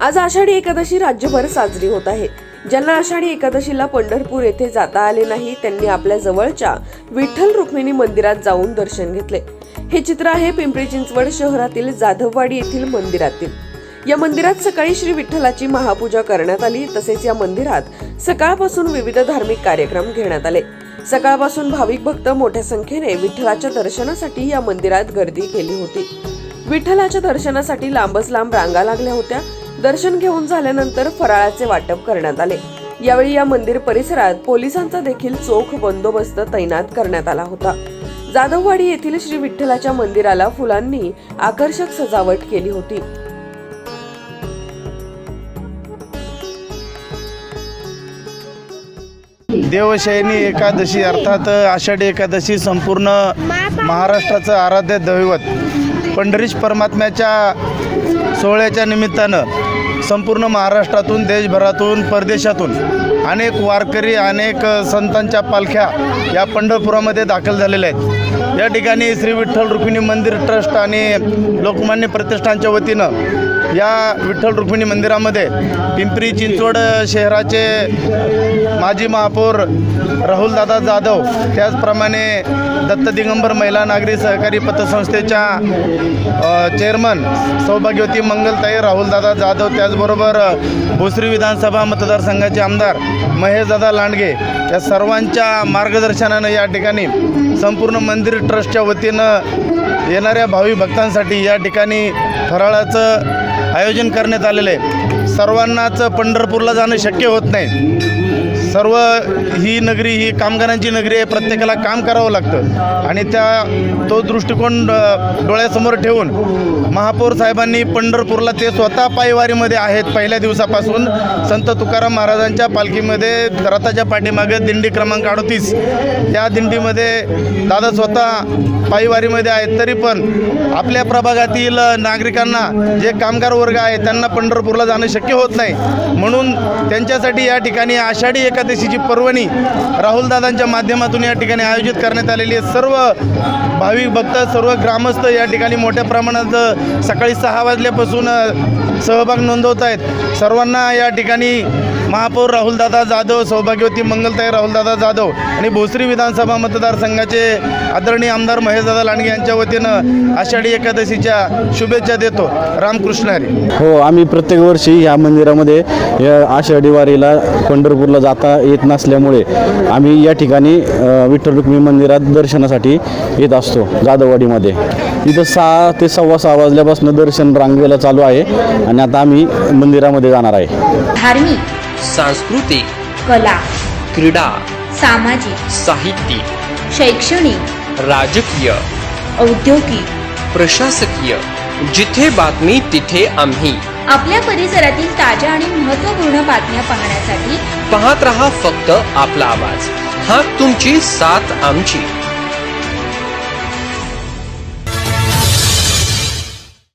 आज आषाढी एकादशी राज्यभर साजरी होत आहे. ज्यांना आषाढी एकादशीला पंढरपूर येथे जाता आले नाही त्यांनी आपल्या जवळच्या विठ्ठल रुक्मिणी मंदिरात जाऊन दर्शन घेतले. हे चित्र आहे पिंपरी चिंचवड शहरातील जाधववाडी येथील मंदिरातील. या मंदिरात सकाळी श्री विठ्ठलाची महापूजा करण्यात आली तसेच या मंदिरात सकाळपासून विविध धार्मिक कार्यक्रम घेण्यात आले. सकाळपासून भाविक भक्त मोठ्या संख्येने विठ्ठलाच्या दर्शनासाठी या मंदिरात गर्दी केली होती. विठ्ठलाच्या दर्शनासाठी लांबच लांब रांगा लागल्या होत्या दर्शन घेऊन झाल्यानंतर फराळाचे वाटप करण्यात आले. यावेळी या मंदिर परिसरात पोलिसांचा देखील चोख बंदोबस्त तैनात करण्यात आला होता. जाधववाडी येथील श्री विठ्ठलाच्या मंदिराला फुलांनी आकर्षक सजावट केली होती. देवशयनी एकादशी अर्थात आषाढी एकादशी संपूर्ण महाराष्ट्राचं आराध्य दैवत. पंढरीश परमात्म्याच्या सोहळ्याच्या निमित्तानं संपूर्ण महाराष्ट्रातून देशभरातून परदेशातून अनेक वारकरी अनेक संतांच्या पालख्या या पंढरपुरामध्ये दाखल झालेल्या आहेत. या ठिकाणी श्री विठ्ठल रुक्मिणी मंदिर ट्रस्ट आणि लोकमान्य प्रतिष्ठानच्या वतीनं या विठ्ठल रुक्मिणी मंदिरामध्ये पिंपरी चिंचवड शहराचे माजी महापौर राहुलदादा जाधव त्याचप्रमाणे दत्त दिगंबर महिला नागरी सहकारी पतसंस्थेच्या चेअरमन सौभाग्यवती मंगलताई राहुलदादा जाधव त्याचबरोबर भोसरी विधानसभा मतदारसंघाचे आमदार महेशदादा लांडगे या सर्वांच्या मार्गदर्शनानं या ठिकाणी संपूर्ण मंदिर ट्रस्टच्या वतीनं येणाऱ्या भावी भक्तांसाठी या ठिकाणी फराळाचं आयोजन करण्यात आलेलं आहे. सर्वांनाच पंढरपूरला जाणं शक्य होत नाही. सर्व ही नगरी ही कामगारांची नगरी आहे प्रत्येकाला काम करावं लागतं. आणि त्या तो दृष्टिकोन डोळ्यासमोर ठेवून महापौर साहेबांनी पंढरपूरला ते स्वतः पायवारीमध्ये आहेत. पहिल्या दिवसापासून संत तुकाराम महाराजांच्या पालखीमध्ये रथाच्या पाठीमागे दिंडी क्रमांक अडतीस. त्या दिंडीमध्ये दादा स्वतः पायवारीमध्ये आहेत. तरी पण आपल्या प्रभागातील नागरिकांना जे कामगार वर्ग आहे त्यांना पंढरपूरला जाणं शक्य शक्य होत नाही. म्हणून त्यांच्यासाठी या ठिकाणी आषाढी एकादशीची पर्वणी राहुलदादांच्या माध्यमातून या ठिकाणी आयोजित करण्यात आलेली आहे. सर्व भाविक भक्त सर्व ग्रामस्थ या ठिकाणी मोठ्या प्रमाणात सकाळी सहा वाजल्यापासून सहभाग नोंदवत आहेत. सर्वांना या ठिकाणी महापौर राहुलदादा जाधव सौभाग्यवती मंगलताई राहुलदादा जाधव आणि भोसरी विधानसभा मतदारसंघाचे आदरणीय आमदार महेशदादा लांडगे यांच्या वतीनं आषाढी एकादशीच्या शुभेच्छा देतो. रामकृष्ण हरी. हो आम्ही प्रत्येक वर्षी या मंदिरामध्ये या आषाढी वारीला पंढरपूरला जाता येत नसल्यामुळे आम्ही या ठिकाणी विठ्ठल रुक्मिणी मंदिरात दर्शनासाठी येत असतो जाधववाडीमध्ये. इथं सहा ते सव्वा सहा वाजल्यापासून दर्शन रांगेला चालू आहे आणि आता आम्ही मंदिरामध्ये जाणार आहे. धार्मिक सांस्कृतिक कला क्रीडा सामाजिक साहित्यिक शैक्षणिक राजकीय औद्योगिक प्रशासकीय जिथे बातमी तिथे आम्ही. आपल्या परिसरातील ताज्या आणि महत्त्वपूर्ण बातम्या पाहण्यासाठी पाहत रहा फक्त आपला आवाज. हा तुमची साथ आमची.